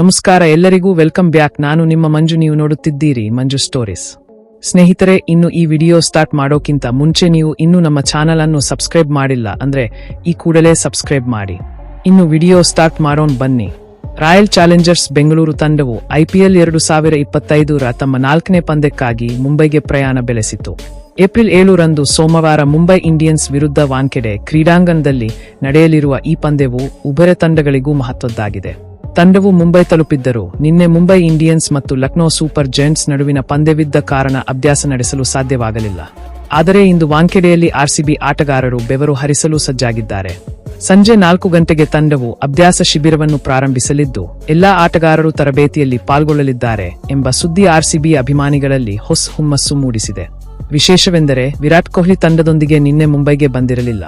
ನಮಸ್ಕಾರ, ಎಲ್ಲರಿಗೂ welcome back. ನಾನು ನಿಮ್ಮ ಮಂಜು, ನೀವು ನೋಡುತ್ತಿದ್ದೀರಿ ಮಂಜು ಸ್ಟೋರೀಸ್. ಸ್ನೇಹಿತರೆ, ಇನ್ನು ಈ ವಿಡಿಯೋ ಸ್ಟಾರ್ಟ್ ಮಾಡೋಕ್ಕಿಂತ ಮುಂಚೆ ನೀವು ಇನ್ನೂ ನಮ್ಮ ಚಾನಲ್ ಅನ್ನು ಸಬ್ಸ್ಕ್ರೈಬ್ ಮಾಡಿಲ್ಲ ಅಂದ್ರೆ ಈ ಕೂಡಲೇ ಸಬ್ಸ್ಕ್ರೈಬ್ ಮಾಡಿ. ಇನ್ನು ವಿಡಿಯೋ ಸ್ಟಾರ್ಟ್ ಮಾಡೋಣ ಬನ್ನಿ. ರಾಯಲ್ ಚಾಲೆಂಜರ್ಸ್ ಬೆಂಗಳೂರು ತಂಡವು ಐಪಿಎಲ್ ಎರಡು ಸಾವಿರ ಇಪ್ಪತ್ತೈದರ ತಮ್ಮ ನಾಲ್ಕನೇ ಪಂದ್ಯಕ್ಕಾಗಿ ಮುಂಬೈಗೆ ಪ್ರಯಾಣ ಬೆಳೆಸಿತು ಏಪ್ರಿಲ್ ಏಳರಂದು ಸೋಮವಾರ ಮುಂಬೈ ಇಂಡಿಯನ್ಸ್ ವಿರುದ್ಧ ವಾಂಕೆಡೆ ಕ್ರೀಡಾಂಗಣದಲ್ಲಿ ನಡೆಯಲಿರುವ ಈ ಪಂದ್ಯವು ಉಭಯ ತಂಡಗಳಿಗೂ ಮಹತ್ವದ್ದಾಗಿದೆ. ತಂಡವು ಮುಂಬೈ ತಲುಪಿದ್ದರು ನಿನ್ನೆ ಮುಂಬೈ ಇಂಡಿಯನ್ಸ್ ಮತ್ತು ಲಕ್ನೋ ಸೂಪರ್ ಜೈಂಟ್ಸ್ ನಡುವಿನ ಪಂದ್ಯವಿದ್ದ ಕಾರಣ ಅಭ್ಯಾಸ ನಡೆಸಲು ಸಾಧ್ಯವಾಗಲಿಲ್ಲ. ಆದರೆ ಇಂದು ವಾಂಕೆಡೆಯಲ್ಲಿ ಆರ್ಸಿಬಿ ಆಟಗಾರರು ಬೆವರು ಹರಿಸಲು ಸಜ್ಜಾಗಿದ್ದಾರೆ. ಸಂಜೆ ನಾಲ್ಕು ಗಂಟೆಗೆ ತಂಡವು ಅಭ್ಯಾಸ ಶಿಬಿರವನ್ನು ಪ್ರಾರಂಭಿಸಲಿದ್ದು, ಎಲ್ಲಾ ಆಟಗಾರರು ತರಬೇತಿಯಲ್ಲಿ ಪಾಲ್ಗೊಳ್ಳಲಿದ್ದಾರೆ ಎಂಬ ಸುದ್ದಿ ಆರ್ಸಿಬಿ ಅಭಿಮಾನಿಗಳಲ್ಲಿ ಹೊಸ ಹುಮ್ಮಸ್ಸು ಮೂಡಿಸಿದೆ. ವಿಶೇಷವೆಂದರೆ ವಿರಾಟ್ ಕೊಹ್ಲಿ ತಂಡದೊಂದಿಗೆ ನಿನ್ನೆ ಮುಂಬೈಗೆ ಬಂದಿರಲಿಲ್ಲ.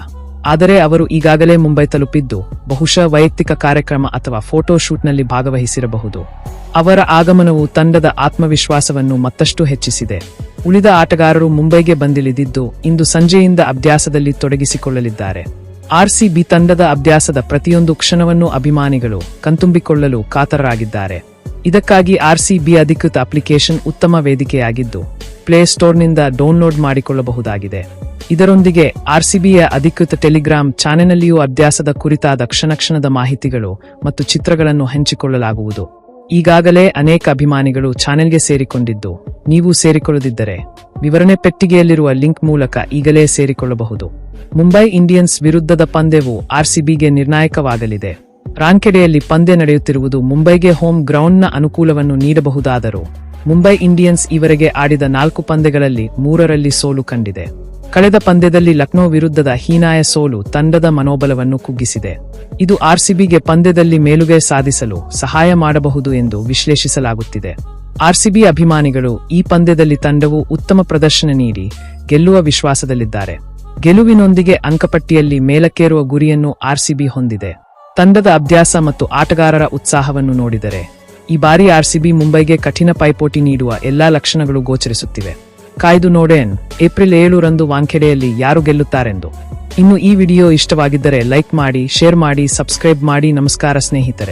ಆದರೆ ಅವರು ಈಗಾಗಲೇ ಮುಂಬೈ ತಲುಪಿದ್ದು, ಬಹುಶಃ ವೈಯಕ್ತಿಕ ಕಾರ್ಯಕ್ರಮ ಅಥವಾ ಫೋಟೋ ಶೂಟ್ನಲ್ಲಿ ಭಾಗವಹಿಸಿರಬಹುದು. ಅವರ ಆಗಮನವು ತಂಡದ ಆತ್ಮವಿಶ್ವಾಸವನ್ನು ಮತ್ತಷ್ಟು ಹೆಚ್ಚಿಸಿದೆ. ಉಳಿದ ಆಟಗಾರರು ಮುಂಬೈಗೆ ಬಂದಿಳಿದಿದ್ದು, ಇಂದು ಸಂಜೆಯಿಂದ ಅಭ್ಯಾಸದಲ್ಲಿ ತೊಡಗಿಸಿಕೊಳ್ಳಲಿದ್ದಾರೆ. ಆರ್ಸಿಬಿ ತಂಡದ ಅಭ್ಯಾಸದ ಪ್ರತಿಯೊಂದು ಕ್ಷಣವನ್ನು ಅಭಿಮಾನಿಗಳು ಕಣ್ತುಂಬಿಕೊಳ್ಳಲು ಕಾತರರಾಗಿದ್ದಾರೆ. ಇದಕ್ಕಾಗಿ ಆರ್ಸಿಬಿ ಅಧಿಕೃತ ಅಪ್ಲಿಕೇಶನ್ ಉತ್ತಮ ವೇದಿಕೆಯಾಗಿದ್ದು ಪ್ಲೇಸ್ಟೋರ್ನಿಂದ ಡೌನ್ಲೋಡ್ ಮಾಡಿಕೊಳ್ಳಬಹುದಾಗಿದೆ. ಇದರೊಂದಿಗೆ ಆರ್ಸಿಬಿಯ ಅಧಿಕೃತ ಟೆಲಿಗ್ರಾಮ್ ಚಾನೆಲ್ನಲ್ಲಿಯೂ ಅಭ್ಯಾಸದ ಕುರಿತಾದ ಕ್ಷಣಕ್ಷಣದ ಮಾಹಿತಿಗಳು ಮತ್ತು ಚಿತ್ರಗಳನ್ನು ಹಂಚಿಕೊಳ್ಳಲಾಗುವುದು. ಈಗಾಗಲೇ ಅನೇಕ ಅಭಿಮಾನಿಗಳು ಚಾನೆಲ್ಗೆ ಸೇರಿಕೊಂಡಿದ್ದು, ನೀವು ಸೇರಿಕೊಳ್ಳದಿದ್ದರೆ ವಿವರಣೆ ಪೆಟ್ಟಿಗೆಯಲ್ಲಿರುವ ಲಿಂಕ್ ಮೂಲಕ ಈಗಲೇ ಸೇರಿಕೊಳ್ಳಬಹುದು. ಮುಂಬೈ ಇಂಡಿಯನ್ಸ್ ವಿರುದ್ಧದ ಪಂದ್ಯವು ಆರ್ಸಿಬಿಗೆ ನಿರ್ಣಾಯಕವಾಗಲಿದೆ. ರಾಂಕೆಡೆಯಲ್ಲಿ ಪಂದ್ಯ ನಡೆಯುತ್ತಿರುವುದು ಮುಂಬೈಗೆ ಹೋಮ್ ಗ್ರೌಂಡ್ನ ಅನುಕೂಲವನ್ನು ನೀಡಬಹುದಾದರೂ ಮುಂಬೈ ಇಂಡಿಯನ್ಸ್ ಈವರೆಗೆ ಆಡಿದ ನಾಲ್ಕು ಪಂದ್ಯಗಳಲ್ಲಿ ಮೂರರಲ್ಲಿ ಸೋಲು ಕಂಡಿದೆ. ಕಳೆದ ಪಂದ್ಯದಲ್ಲಿ ಲಕ್ನೋ ವಿರುದ್ಧದ ಹೀನಾಯ ಸೋಲು ತಂಡದ ಮನೋಬಲವನ್ನು ಕುಗ್ಗಿಸಿದೆ. ಇದು ಆರ್ಸಿಬಿಗೆ ಪಂದ್ಯದಲ್ಲಿ ಮೇಲುಗೆ ಸಾಧಿಸಲು ಸಹಾಯ ಮಾಡಬಹುದು ಎಂದು ವಿಶ್ಲೇಷಿಸಲಾಗುತ್ತಿದೆ. ಆರ್ಸಿಬಿ ಅಭಿಮಾನಿಗಳು ಈ ಪಂದ್ಯದಲ್ಲಿ ತಂಡವು ಉತ್ತಮ ಪ್ರದರ್ಶನ ನೀಡಿ ಗೆಲ್ಲುವ ವಿಶ್ವಾಸದಲ್ಲಿದ್ದಾರೆ. ಗೆಲುವಿನೊಂದಿಗೆ ಅಂಕಪಟ್ಟಿಯಲ್ಲಿ ಮೇಲಕ್ಕೇರುವ ಗುರಿಯನ್ನು ಆರ್ಸಿಬಿ ಹೊಂದಿದೆ. ತಂಡದ ಅಭ್ಯಾಸ ಮತ್ತು ಆಟಗಾರರ ಉತ್ಸಾಹವನ್ನು ನೋಡಿದರೆ ಈ ಬಾರಿ ಆರ್ಸಿಬಿ ಮುಂಬೈಗೆ ಕಠಿಣ ಪೈಪೋಟಿ ನೀಡುವ ಎಲ್ಲಾ ಲಕ್ಷಣಗಳು ಗೋಚರಿಸುತ್ತಿವೆ. ಕಾಯ್ದು ನೋಡೇನ್, ಏಪ್ರಿಲ್ ಏಳರಂದು ವಾಂಖೆಡೆಯಲ್ಲಿ ಯಾರು ಗೆಲ್ಲುತ್ತಾರೆಂದು. ಇನ್ನು ಈ ವಿಡಿಯೋ ಇಷ್ಟವಾಗಿದ್ದರೆ ಲೈಕ್ ಮಾಡಿ, ಶೇರ್ ಮಾಡಿ, ಸಬ್ಸ್ಕ್ರೈಬ್ ಮಾಡಿ, ನಮಸ್ಕಾರ ಸ್ನೇಹಿತರೆ.